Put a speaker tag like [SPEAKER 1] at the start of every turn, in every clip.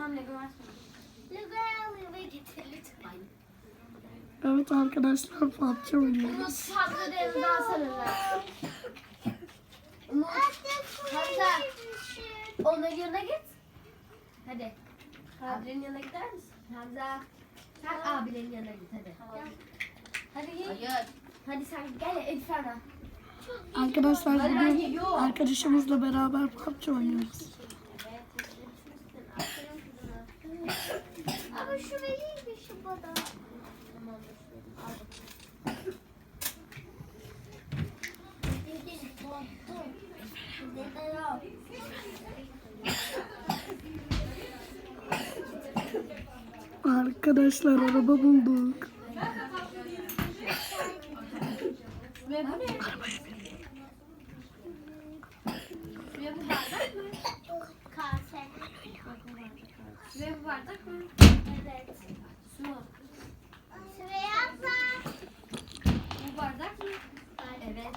[SPEAKER 1] Tamam Lego.
[SPEAKER 2] Lügaya eve getir lütfen.
[SPEAKER 3] Evet arkadaşlar PUBG oynuyoruz.
[SPEAKER 1] Umut fazla devre. Umut. Hamza. Onun yanına git. Hadi. Abilerin yanına gider misin? Hamza. Sen abilerin yanına git hadi. Hadi git.
[SPEAKER 2] Hayır.
[SPEAKER 1] Hadi sen gel Elif Ana.
[SPEAKER 3] Arkadaşlar bugün arkadaşımızla beraber PUBG oynuyoruz.
[SPEAKER 2] Ama şu vereyim şu bana.
[SPEAKER 3] Arkadaşlar araba bulduk.
[SPEAKER 1] Ve Ve bu bardak mı?
[SPEAKER 2] Evet.
[SPEAKER 1] Su mu?
[SPEAKER 2] Süreyya abla.
[SPEAKER 1] Bu bardak mı? Evet.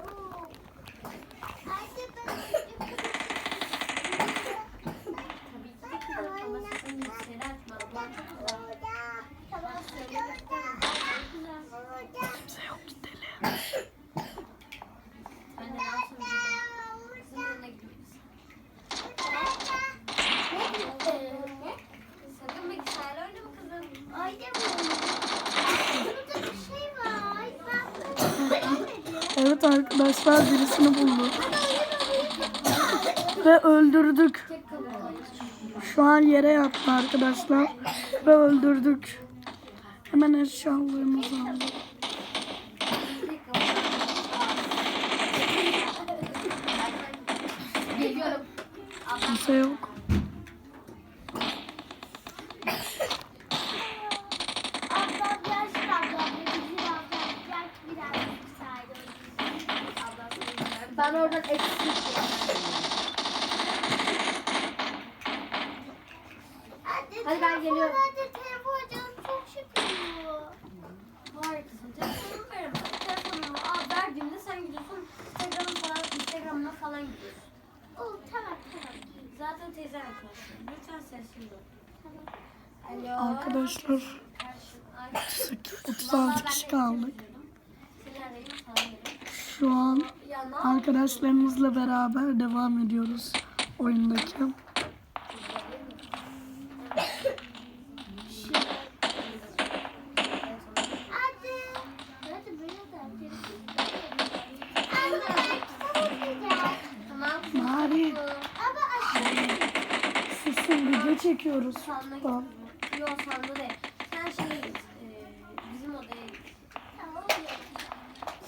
[SPEAKER 2] Oo. Ayşe ben
[SPEAKER 1] Tabii ki de kızım ama sakın yükseğe atma. Ablam çok güzel.
[SPEAKER 2] Tamam.
[SPEAKER 3] Kimse yok gidelim.
[SPEAKER 1] Ben de dans söyleyeceğim. Kızın yanına gidiyoruz. Sakın bilgisayarla oynama kızım.
[SPEAKER 2] Ayda mı? Burada bir şey var. Ay, Ben bunu beğenmedim.
[SPEAKER 3] Arkadaşlar birisini bulduk. Ve öldürdük. Şu an yere yattı arkadaşlar. Ve öldürdük. Hemen eşyalarımızı aldık. Kimse yok.
[SPEAKER 2] Hadi,
[SPEAKER 1] ben geliyorum.
[SPEAKER 2] Hadi telefon canım çok şıkıyor.
[SPEAKER 1] Hayır kızım telefonumu veremem. Telefonumu al verdiğimde sen gidiyorsun. Instagram'a falan, Instagram'a falan gidiyorsun.
[SPEAKER 2] Oh tamam tamam.
[SPEAKER 1] Zaten teyzen arkadaşlar. Lütfen sessiz ol. Alo.
[SPEAKER 3] Arkadaşlar
[SPEAKER 1] Karşı- Ay,
[SPEAKER 3] 36 kişi kaldık. Şu an arkadaşlarımızla beraber devam ediyoruz oyundaki. Video çekiyoruz. Tamam.
[SPEAKER 1] Yok sandığa değil. Sen git. e, bizim odaya git.
[SPEAKER 2] Tamam.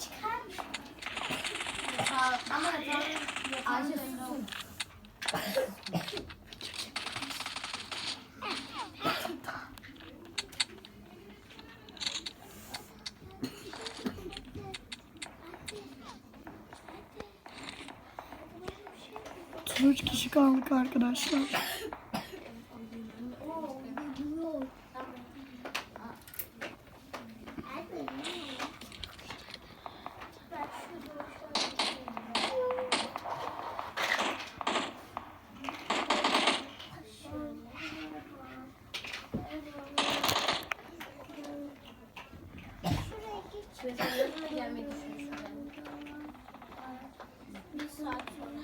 [SPEAKER 2] Çıkarmış.
[SPEAKER 1] Aa, Ama Ayşe susun.
[SPEAKER 3] Üç kişi kaldık arkadaşlar.
[SPEAKER 1] Ve sen ne zaman gelmeyi düşünüyorsun?
[SPEAKER 2] Bir saat sonra.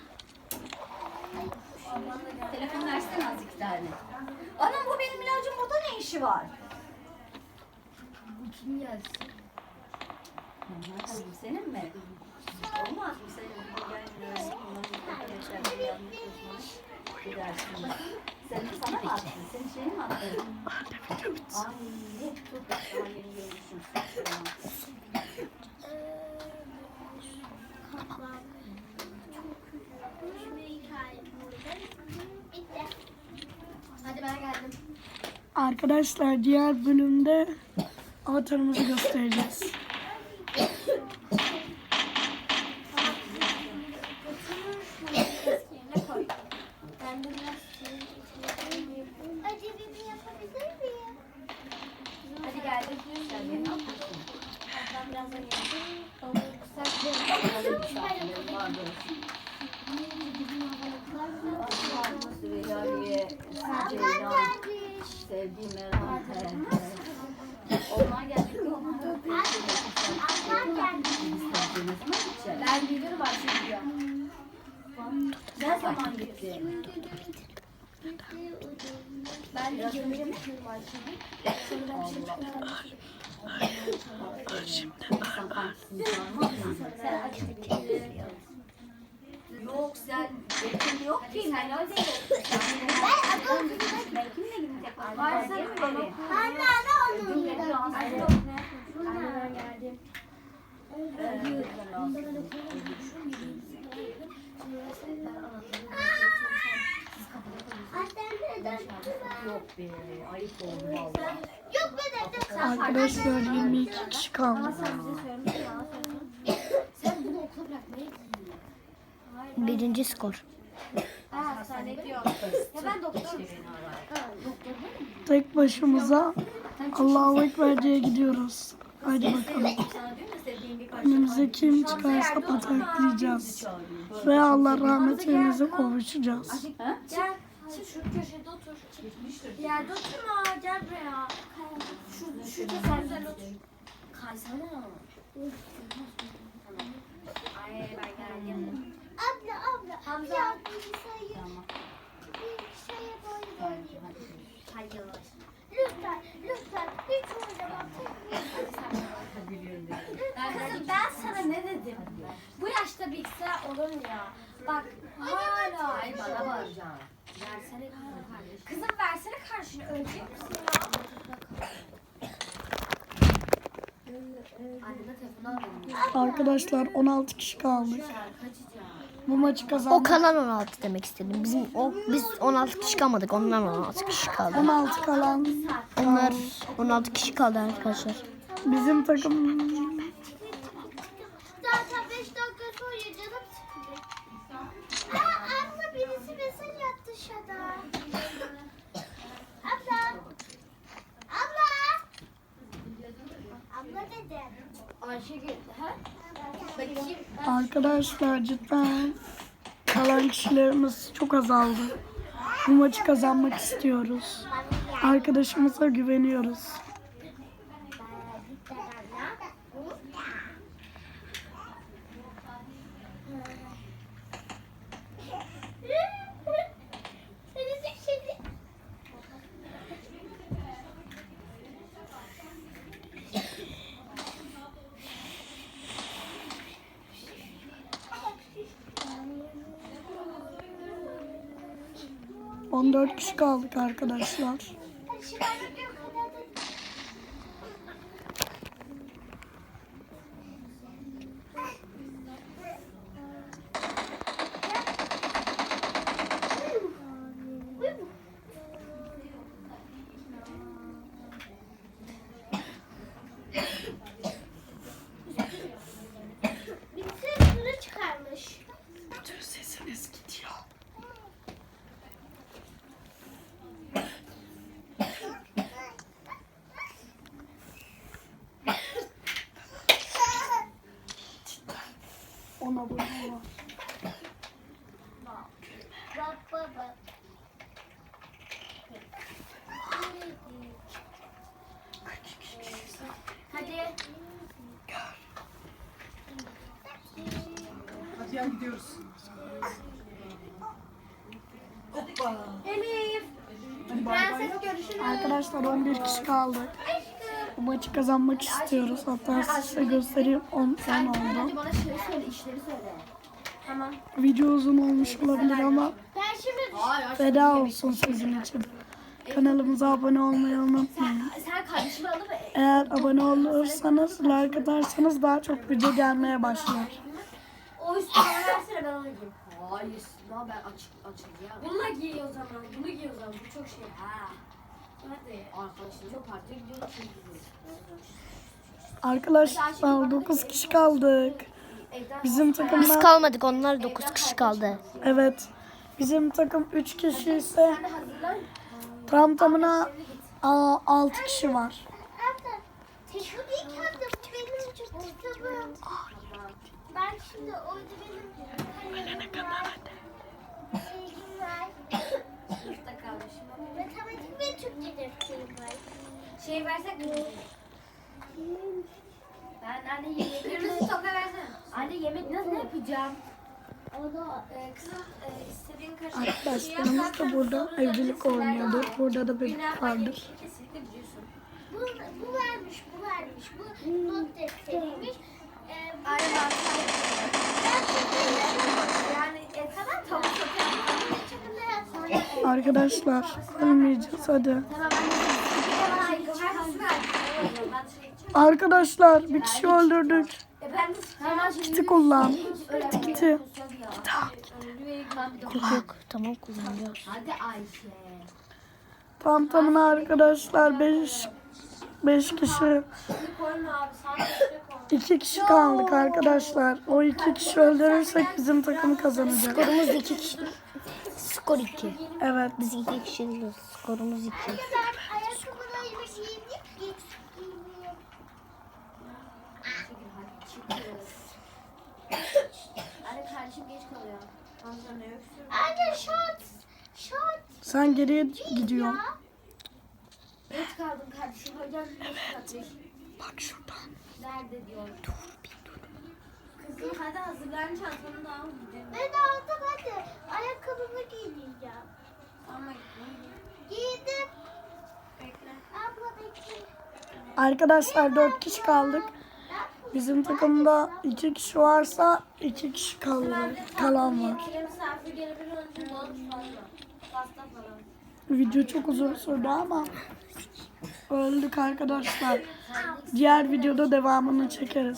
[SPEAKER 1] Ablanla gel.
[SPEAKER 4] Telefon versene az iki tane. Anam bu benim ilacım burada ne işi var?
[SPEAKER 1] Bu kim gelsin?
[SPEAKER 4] Kızım senin mi? Olmaz mı senin? Gidersin. Senin sana mı attın? Senin şeyin mi attı? Ay çok yeni görmüşüm.
[SPEAKER 1] Hadi ben geldim.
[SPEAKER 3] Arkadaşlar diğer bölümde avatarımızı göstereceğiz.
[SPEAKER 4] Sevdiğim Meral. Onlar geldi. Onlar gideceğiz?
[SPEAKER 1] Ben biliyorum Ayşe gidiyor.
[SPEAKER 4] Ne zaman gittin?
[SPEAKER 1] Ben de göreceğim Ayşe'yi. Sonra ben bir şey çıkarım.
[SPEAKER 4] Sen partisini çağırmaz mısın?
[SPEAKER 1] Sen aç bir
[SPEAKER 4] Yok sen Ekim yok ki.
[SPEAKER 1] Sen öyle
[SPEAKER 2] Ben adam
[SPEAKER 4] Ben kimle gidecek?
[SPEAKER 1] Varsa ama
[SPEAKER 2] Ben
[SPEAKER 4] Yok be. Ayıp oldu valla.
[SPEAKER 2] Yok be dedim.
[SPEAKER 3] Arkadaşlar 22 kişi kaldı.
[SPEAKER 1] Sen. Sen bunu okula bırakmaya.
[SPEAKER 5] Birinci skor.
[SPEAKER 1] Ha. Ya ben doktorum. Ha, doktor değil mi?
[SPEAKER 3] Tek başımıza Allahu Ekber'ciye gidiyoruz. Hadi bakalım.
[SPEAKER 4] Ya
[SPEAKER 3] Önümüze kim çıkarsa pataklayacağız. Ve Allah rahmetlerinize kavuşacağız.
[SPEAKER 1] Şimdi şu köşede otur. Yerde oturma. Gel buraya. Şu, şurada sen güzel otur. Kaysana. Tamam. Ay ben geldim.
[SPEAKER 2] Abla abla.
[SPEAKER 1] Hamza.
[SPEAKER 2] Ya bilgisayarı.
[SPEAKER 4] Tamam.
[SPEAKER 2] Bilgisayarı böyle
[SPEAKER 4] Hayır,
[SPEAKER 2] oynayayım.
[SPEAKER 4] hadi.
[SPEAKER 1] Yavaş.
[SPEAKER 2] Lütfen lütfen. Hiç.
[SPEAKER 4] Biliyorum.
[SPEAKER 1] Kızım ben sana ne dedim? Bu yaşta bilgisayar olur mu ya? Bak hala. Ay bana bağıracaksın. Versene karşını. Kızım versene karşını. Ölecek misin ya? Anneme telefonu alayım.
[SPEAKER 3] Arkadaşlar 16 kişi
[SPEAKER 1] açacağım.
[SPEAKER 3] Bu maçı
[SPEAKER 5] O
[SPEAKER 3] kazandık.
[SPEAKER 5] kalan 16 demek istedim. Bizim o biz 16 kişi kalmadık. Onlar 16 kişi kaldı.
[SPEAKER 3] 16 kalan
[SPEAKER 5] Onlar 16 kişi kaldı arkadaşlar.
[SPEAKER 3] bizim takım
[SPEAKER 2] Zaten 5 dakika sonra canım attı dışarıda. Abla. Abla. Abla dedim.
[SPEAKER 1] Ayşegül. Ha? Bakayım.
[SPEAKER 3] arkadaşlar cidden kalan kişilerimiz çok azaldı. Bu maçı kazanmak istiyoruz. Arkadaşımıza güveniyoruz.
[SPEAKER 2] Şimdi
[SPEAKER 3] 14 kişi kaldık arkadaşlar.
[SPEAKER 1] Elif. Prenses görüşürüz.
[SPEAKER 3] Arkadaşlar 11 kişi kaldık. Bu maçı kazanmak istiyoruz. Hatta size göstereyim 10 tane oldu.
[SPEAKER 1] Hadi bana şey söyle, işleri söyle. Tamam.
[SPEAKER 3] Video uzun olmuş olabilir ama
[SPEAKER 2] Ben şimdi
[SPEAKER 3] feda olsun sizin için. Kanalımıza abone olmayı unutmayın.
[SPEAKER 1] Sen kardeşimi alıp
[SPEAKER 3] Eğer abone olursanız, like atarsanız daha çok video gelmeye başlar.
[SPEAKER 1] O üstüne versene ben onu giyeyim. Hayır, ya ben açık açılacağım. Bununla giy o zaman, bunu giy o zaman. Bu çok şey. Ha. Hadi. Arkadaşlarım partiye gidiyoruz.
[SPEAKER 3] Arkadaşlar 9 kişi kaldık. Bizim
[SPEAKER 5] Biz
[SPEAKER 3] takımda
[SPEAKER 5] kalmadık. Onlar 9 kişi kaldı.
[SPEAKER 3] evet. Bizim takım 3 kişi ise tam tamına 6 kişi var.
[SPEAKER 2] benim kitabım. Ben şimdi orada benim kalemim var. Şeyim var.
[SPEAKER 1] Sınıfta kalmışım.
[SPEAKER 2] Ben
[SPEAKER 1] Şey versek mi? Ben anne yemek Kırmızı toka versene. Anne yemek nasıl yapacağım? O da e, kızım e, istediğin kaşık.
[SPEAKER 3] Arkadaşlarımız da burada evcilik oynuyordur. Burada da.
[SPEAKER 1] Kesinlikle biliyorsun.
[SPEAKER 2] Bu, bu vermiş, bu vermiş. Bu not defteriymiş. Ee, bu
[SPEAKER 1] Aynen Yani e, tamam tavuk sote
[SPEAKER 2] sonra
[SPEAKER 3] Arkadaşlar ölmeyeceğiz hadi.
[SPEAKER 1] Tamam anne. Bir de bana ayakkabı ver. su ver. Ben dışarı gideceğim.
[SPEAKER 3] Arkadaşlar bir kişi öldürdük.
[SPEAKER 1] E ben de tamam şimdi.
[SPEAKER 3] Kiti kullan.
[SPEAKER 1] Öyle
[SPEAKER 3] Kiti.
[SPEAKER 5] Yok tamam kullanıyoruz.
[SPEAKER 1] Hadi Ayşe.
[SPEAKER 3] Tam tamına arkadaşlar 5 5 kişi.
[SPEAKER 1] Şimdi koyma abi. Sağ üstte koy.
[SPEAKER 3] 2 kişi kaldık arkadaşlar. O 2 kişi öldürürsek bizim takım kazanacak.
[SPEAKER 5] Skorumuz iki kişi. Skor iki.
[SPEAKER 3] Evet.
[SPEAKER 5] Biz iki kişi değiliz. Skorumuz iki.
[SPEAKER 2] ben ayakkabılarımı giyinip giyinip giyineyim.
[SPEAKER 1] Anne kardeşim geç kalıyor. Hamza ne öksür?
[SPEAKER 2] Anne şort, şort
[SPEAKER 3] Sen geriye gidiyorsun.
[SPEAKER 1] Geç kaldım kardeşim. Hocam geç kalmış.
[SPEAKER 3] Bak şuradan.
[SPEAKER 1] Nerede diyor. Dur bir dur. Hadi hazırlan çantanı da al gidelim.
[SPEAKER 2] Ben aldım hadi. Ayakkabımı giyineceğim.
[SPEAKER 1] Ama
[SPEAKER 2] Giydim.
[SPEAKER 1] bekle.
[SPEAKER 2] Abla bekle.
[SPEAKER 3] Arkadaşlar 4 kişi kaldık. Bizim takımda 2 kişi varsa 2 kişi kaldı. Kalan var. Video çok uzun sürdü ama öldük arkadaşlar. Diğer videoda devamını çekeriz.